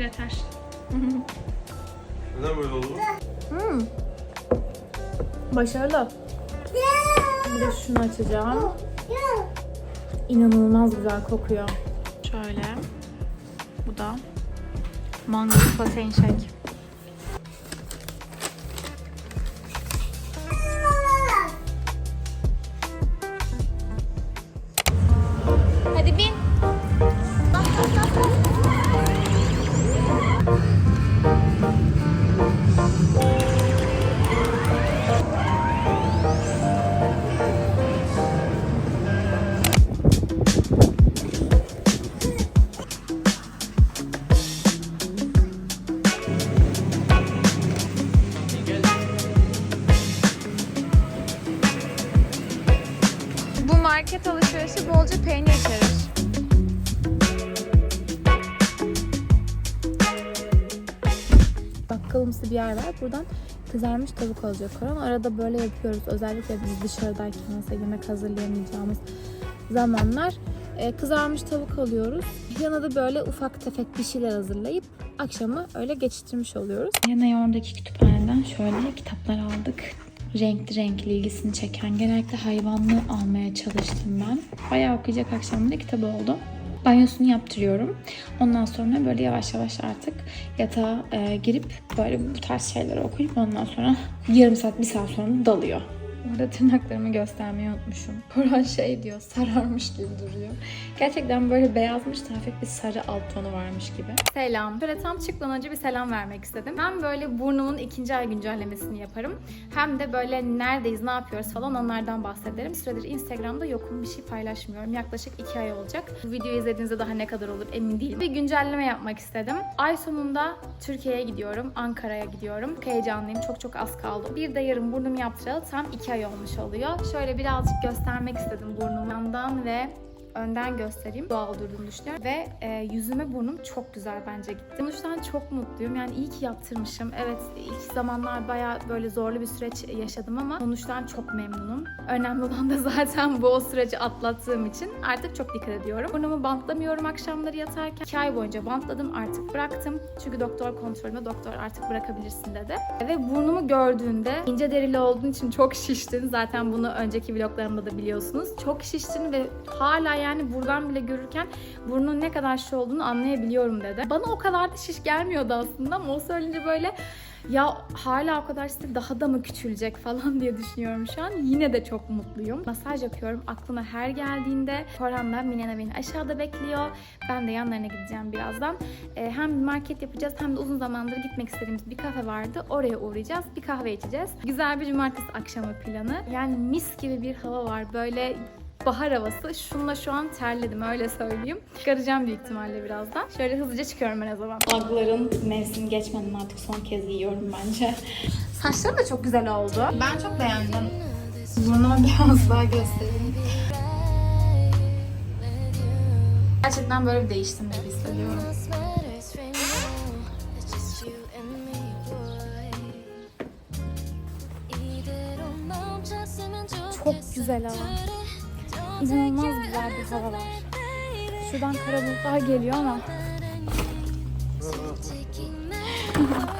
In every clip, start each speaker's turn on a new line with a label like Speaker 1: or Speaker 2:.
Speaker 1: sekreter.
Speaker 2: Neden böyle oldu?
Speaker 1: Hmm. Başarılı. Bir de şunu açacağım. İnanılmaz güzel kokuyor. Şöyle. Bu da mango protein shake. Yer var. Buradan kızarmış tavuk alacak Koran. Arada böyle yapıyoruz. Özellikle biz dışarıdayken mesela yemek hazırlayamayacağımız zamanlar e, kızarmış tavuk alıyoruz. Yanına da böyle ufak tefek bir şeyler hazırlayıp akşamı öyle geçiştirmiş oluyoruz. Yine oradaki kütüphaneden şöyle kitaplar aldık. Renkli renkli ilgisini çeken genellikle hayvanlı almaya çalıştım ben. Bayağı okuyacak akşamında kitap oldu. Banyosunu yaptırıyorum. Ondan sonra böyle yavaş yavaş artık yatağa e, girip böyle bu tarz şeyleri okuyup ondan sonra yarım saat bir saat sonra dalıyor. Orada tırnaklarımı göstermeyi unutmuşum. Koran şey diyor, sararmış gibi duruyor. Gerçekten böyle beyazmış da hafif bir sarı alt tonu varmış gibi. Selam. Böyle tam çıkmadan önce bir selam vermek istedim. Hem böyle burnumun ikinci ay güncellemesini yaparım. Hem de böyle neredeyiz, ne yapıyoruz falan onlardan bahsederim. Süredir Instagram'da yokum bir şey paylaşmıyorum. Yaklaşık iki ay olacak. Bu videoyu izlediğinizde daha ne kadar olur emin değilim. Bir güncelleme yapmak istedim. Ay sonunda Türkiye'ye gidiyorum. Ankara'ya gidiyorum. Çok heyecanlıyım. Çok çok az kaldı. Bir de yarın burnumu yaptıralı tam iki ay olmuş oluyor. Şöyle birazcık göstermek istedim burnumu yandan ve önden göstereyim. Doğal durduğunu düşünüyorum. Ve e, yüzüme burnum çok güzel bence gitti. Sonuçtan çok mutluyum. Yani iyi ki yaptırmışım. Evet ilk zamanlar bayağı böyle zorlu bir süreç yaşadım ama sonuçtan çok memnunum. Önemli olan da zaten bu o süreci atlattığım için artık çok dikkat ediyorum. Burnumu bantlamıyorum akşamları yatarken. 2 ay boyunca bantladım artık bıraktım. Çünkü doktor kontrolünde doktor artık bırakabilirsin dedi. Ve burnumu gördüğünde ince derili olduğun için çok şiştin. Zaten bunu önceki vloglarımda da biliyorsunuz. Çok şiştin ve hala yani buradan bile görürken burnun ne kadar şiş olduğunu anlayabiliyorum dedi. Bana o kadar da şiş gelmiyordu aslında ama o söyleyince böyle ya hala o kadar işte daha da mı küçülecek falan diye düşünüyorum şu an. Yine de çok mutluyum. Masaj yapıyorum. Aklıma her geldiğinde Korhan'la Milena beni aşağıda bekliyor. Ben de yanlarına gideceğim birazdan. Ee, hem bir market yapacağız hem de uzun zamandır gitmek istediğimiz bir kafe vardı. Oraya uğrayacağız. Bir kahve içeceğiz. Güzel bir cumartesi akşamı planı. Yani mis gibi bir hava var. Böyle bahar havası. Şununla şu an terledim öyle söyleyeyim. Çıkaracağım büyük ihtimalle birazdan. Şöyle hızlıca çıkıyorum ben o zaman. Agların mevsimi geçmeden artık son kez giyiyorum bence. Saçlarım da çok güzel oldu. Ben çok beğendim. Burnumu biraz daha göstereyim. Gerçekten böyle bir değiştim gibi hissediyorum. Çok güzel hava. İnanılmaz güzel bir hava var. Şuradan kara geliyor ama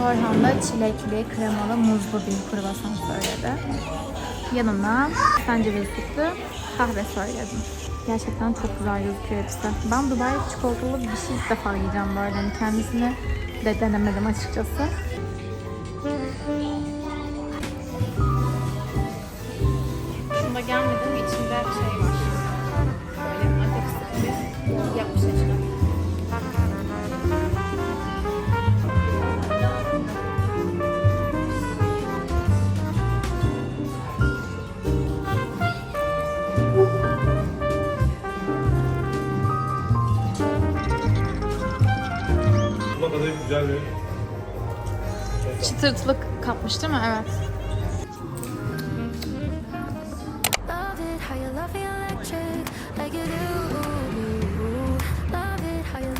Speaker 1: Korhan çilekli, kremalı, muzlu bir kruvasan söyledi. Yanına sütlü kahve söyledim. Gerçekten çok güzel gözüküyor hepsi. Ben Dubai çikolatalı bir şey ilk defa yiyeceğim böyle. Hani kendisini de denemedim açıkçası.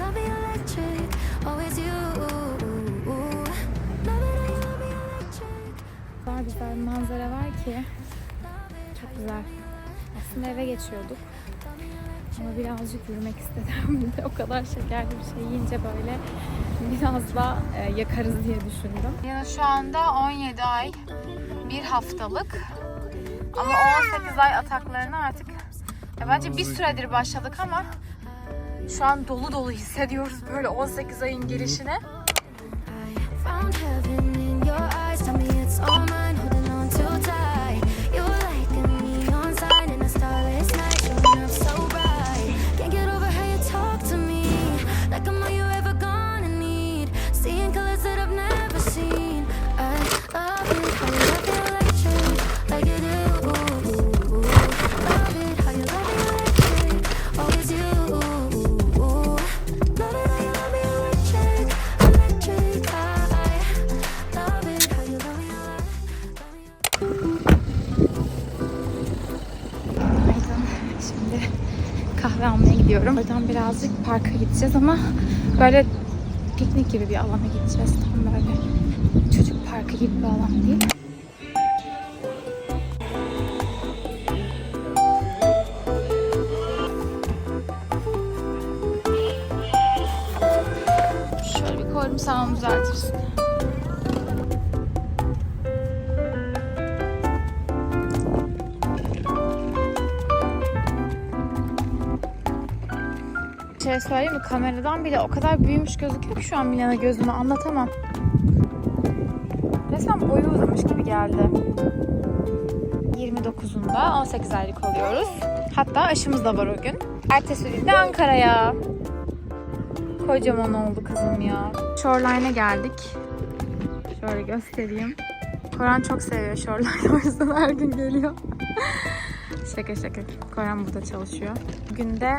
Speaker 3: Love me electric.
Speaker 1: O kadar güzel bir manzara var ki. Çok güzel. Aslında eve geçiyorduk. Ama birazcık yürümek istedim. O kadar şekerli bir şey yiyince böyle biraz da e, yakarız diye düşündüm. Yani şu anda 17 ay, bir haftalık. Ama 18 ay ataklarını artık ya bence bir süredir başladık ama şu an dolu dolu hissediyoruz böyle 18 ayın girişini. Gidiyorum. Oradan birazcık parka gideceğiz ama böyle piknik gibi bir alana gideceğiz. Tam böyle çocuk parkı gibi bir alan değil. Şöyle bir koydum sen onu şey söyleyeyim mi? Kameradan bile o kadar büyümüş gözüküyor ki şu an Milana gözüme anlatamam. Resmen boyu uzamış gibi geldi. 29'unda 18 aylık oluyoruz. Hatta aşımız da var o gün. Ertesi gün de Ankara'ya. Kocaman oldu kızım ya. Shoreline'e geldik. Şöyle göstereyim. Koran çok seviyor Shoreline o yüzden her gün geliyor. şaka şaka. Koran burada çalışıyor. Bugün de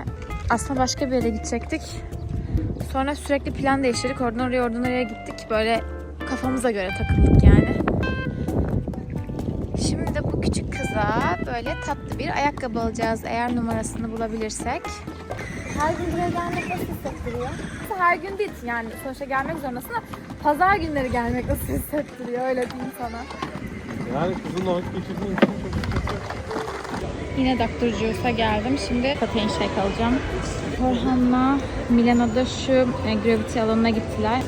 Speaker 1: aslında başka bir yere gidecektik. Sonra sürekli plan değiştirdik. Oradan oraya oradan oraya gittik. Böyle kafamıza göre takıldık yani. Şimdi de bu küçük kıza böyle tatlı bir ayakkabı alacağız eğer numarasını bulabilirsek. Her gün buraya gelmek nasıl hissettiriyor? Her gün değil yani sonuçta gelmek zorundasın ama pazar günleri gelmek nasıl hissettiriyor öyle diyeyim sana.
Speaker 2: yani kızınla vakit geçirdiğin için
Speaker 1: Yine Dr. Juice'a geldim. Şimdi protein shake alacağım. Korhan'la Milano'da şu e, gravity alanına gittiler.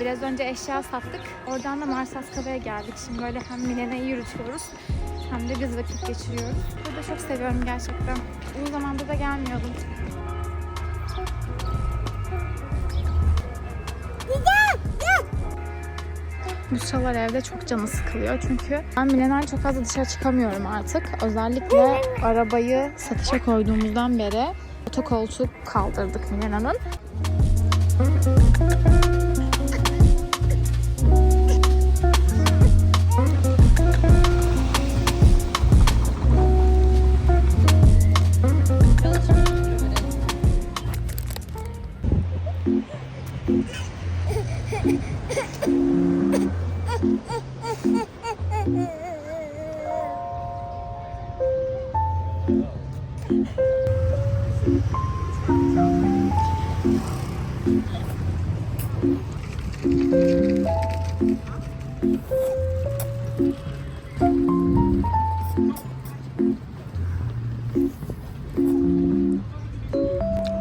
Speaker 1: Biraz önce eşya sattık. Oradan da Marsaskaba'ya geldik. Şimdi böyle hem Milena'yı yürütüyoruz hem de biz vakit geçiriyoruz. Burada çok seviyorum gerçekten. Uzun zamandır da gelmiyordum. Bu sıralar evde çok canı sıkılıyor çünkü ben Milena'yla çok fazla dışarı çıkamıyorum artık. Özellikle arabayı satışa koyduğumuzdan beri otokoltuk kaldırdık Milena'nın.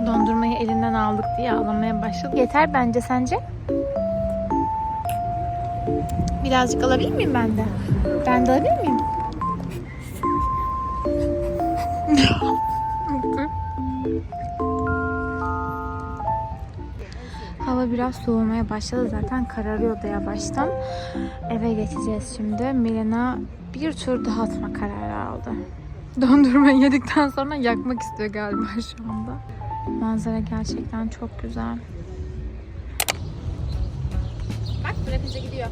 Speaker 1: Dondurmayı elinden aldık diye ağlamaya başladı. Yeter bence sence? Birazcık alabilir miyim ben de? Ben de alabilir biraz soğumaya başladı zaten kararıyordu yavaştan. Eve geçeceğiz şimdi. Milena bir tur daha atma kararı aldı. Dondurma yedikten sonra yakmak istiyor galiba şu anda. Manzara gerçekten çok güzel. Bak bırakınca gidiyor.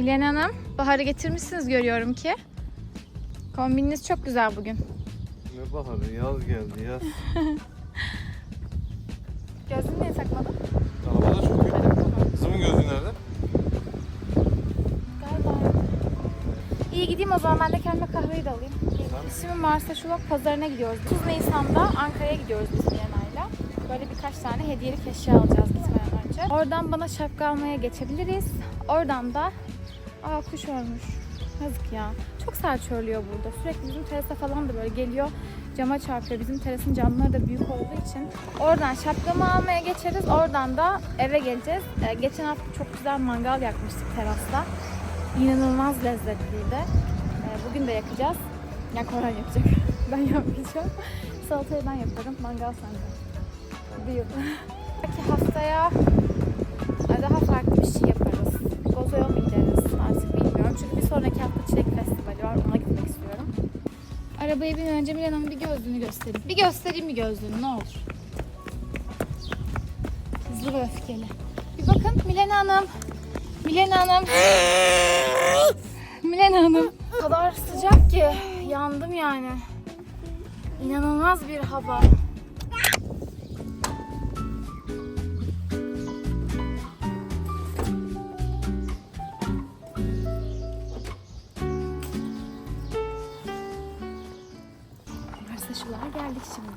Speaker 1: Milyen Hanım, baharı getirmişsiniz görüyorum ki. Kombininiz çok güzel bugün.
Speaker 2: Ne baharı yaz geldi yaz.
Speaker 1: Gözlüğünü niye takmadın?
Speaker 2: Arabada çünkü. Kızımın gözü nerede?
Speaker 1: Galiba. İyi gideyim o zaman ben de kendime kahveyi de alayım. Şimdi Mars'a Şulak pazarına gidiyoruz. 30 Nisan'da Ankara'ya gidiyoruz biz Milena'yla. Böyle birkaç tane hediyelik eşya alacağız gitmeden önce. Oradan bana şapka almaya geçebiliriz. Oradan da... Aa kuş ölmüş. Yazık ya. Çok sert örülüyor burada. Sürekli bizim terasa falan da böyle geliyor. Cama çarpıyor. Bizim terasın camları da büyük olduğu için. Oradan şapkamı almaya geçeriz. Oradan da eve geleceğiz. Ee, geçen hafta çok güzel mangal yakmıştık terasta. İnanılmaz lezzetliydi. Ee, bugün de yakacağız. Ya Koran yapacak. ben yapmayacağım. Salatayı ben yaparım. Mangal sende. Deal. Belki haftaya daha farklı bir şey yaparız. Gozo'ya mı bilmiyorum. Çünkü bir sonraki hafta Çilek Festivali var. Ona gitmek istiyorum. Arabaya binmeden önce Milan Hanım'ın bir gözlüğünü göstereyim. Bir göstereyim bir gözlüğünü ne olur. Hızlı ve öfkeli. Bir bakın Milen Hanım. Milen Hanım. Milen Hanım. Kadar sıcak ki yandım yani. İnanılmaz bir hava.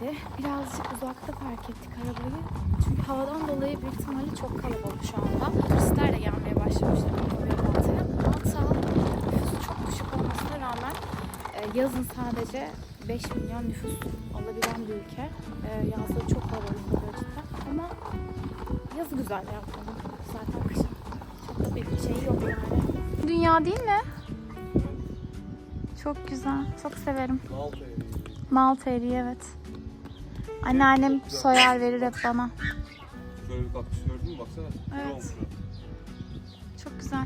Speaker 1: Şimdi. Birazcık uzakta park ettik arabayı. Çünkü havadan dolayı büyük ihtimalle çok kalabalık şu anda. Turistler de gelmeye başlamışlar buraya Malta'ya. Malta nüfusu çok düşük olmasına rağmen e, yazın sadece 5 milyon nüfus olabilen bir ülke. E, yazları çok kalabalık oluyor cidden. Ama yazı güzel yapmanın. Zaten kışın çok da bir şey yok yani. Dünya değil mi? Çok güzel. Çok severim.
Speaker 2: Malta eriği.
Speaker 1: Malta eriği evet. Anneannem soyar verir hep bana.
Speaker 2: Şöyle bir kaktüs gördün mü? Baksana.
Speaker 1: Evet. Çok güzel.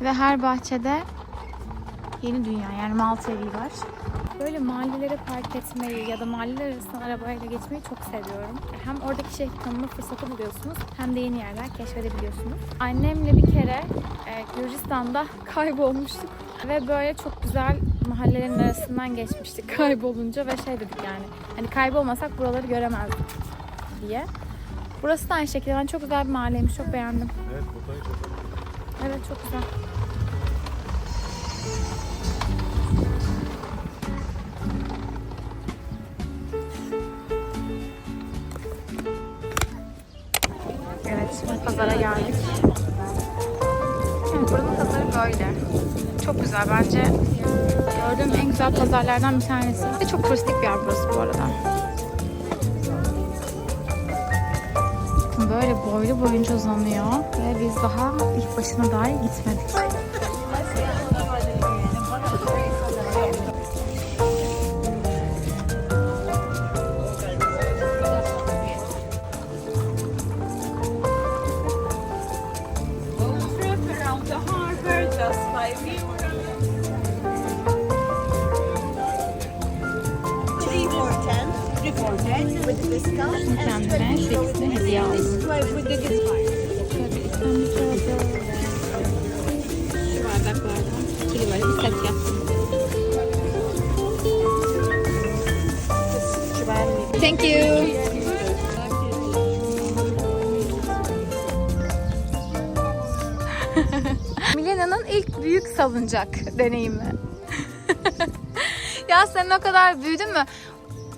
Speaker 1: Ve her bahçede yeni dünya yani Malta eriği var. Böyle mahallelere park etmeyi ya da mahalleler arasından arabayla geçmeyi çok seviyorum. Hem oradaki şehri tanıma fırsatı buluyorsunuz hem de yeni yerler keşfedebiliyorsunuz. Annemle bir kere Gürcistan'da kaybolmuştuk ve böyle çok güzel mahallelerin arasından geçmiştik kaybolunca ve şey dedik yani hani kaybolmasak buraları göremezdik diye. Burası da aynı şekilde ben çok güzel bir mahalleymiş çok beğendim.
Speaker 2: Evet botanik botanik.
Speaker 1: Evet çok güzel. Böyle. Çok güzel bence. Gördüğüm en güzel pazarlardan bir tanesi. Ve çok turistik bir yer burası bu arada. Böyle boylu boyunca uzanıyor ve biz daha ilk başına dahi gitmedik. Thank you. Milena'nın ilk büyük salıncak deneyimi. ya sen o kadar büyüdün mü?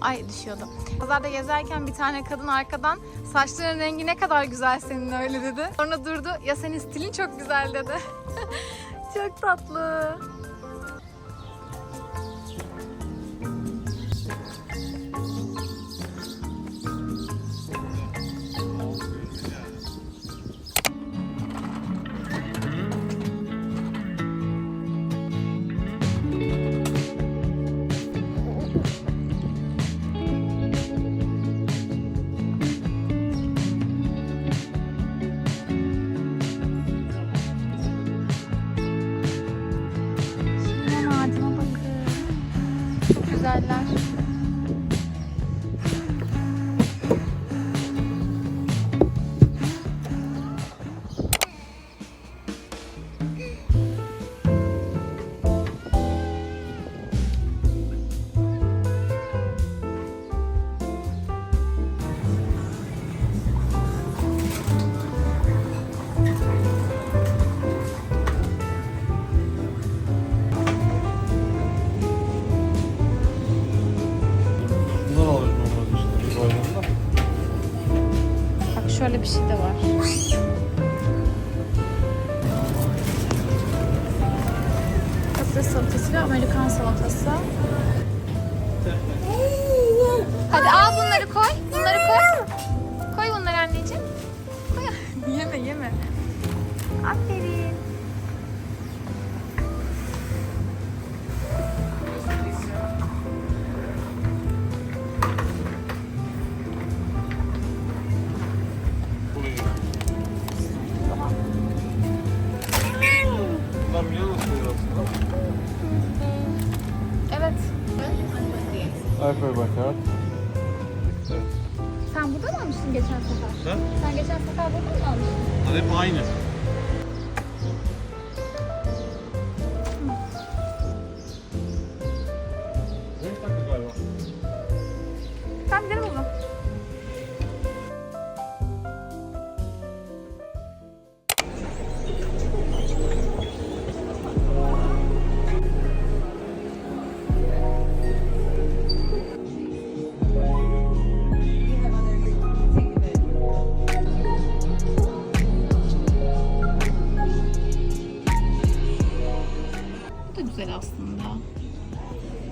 Speaker 1: Ay düşüyordu. Pazarda gezerken bir tane kadın arkadan saçların rengi ne kadar güzel senin öyle dedi. Sonra durdu ya senin stilin çok güzel dedi. çok tatlı. 好的啊
Speaker 2: Ha?
Speaker 1: Sen geçen sefer burada mı almıştın?
Speaker 2: Hep aynı.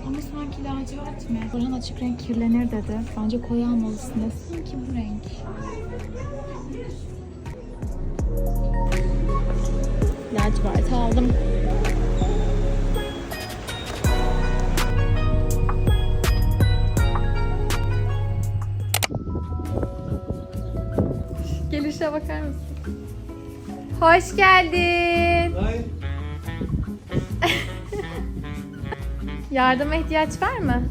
Speaker 1: Ama sanki lacivert mi? Orhan açık renk kirlenir dedi. Bence koyu almalısın desin ki bu renk. Lacivert aldım. Gelişe bakar mısın? Hoş geldin.
Speaker 2: Ay.
Speaker 1: Yardıma ihtiyaç var mı?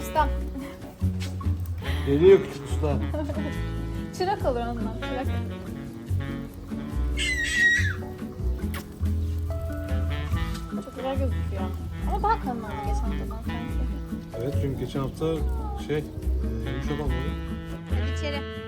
Speaker 1: Usta.
Speaker 2: Geliyor küçük usta.
Speaker 1: Çırak olur onunla. Çırak. Çok güzel gözüküyor. Ama daha kalın oldu geçen haftadan sanki.
Speaker 2: Evet çünkü geçen hafta şey, olmadı.
Speaker 1: Hadi içeri.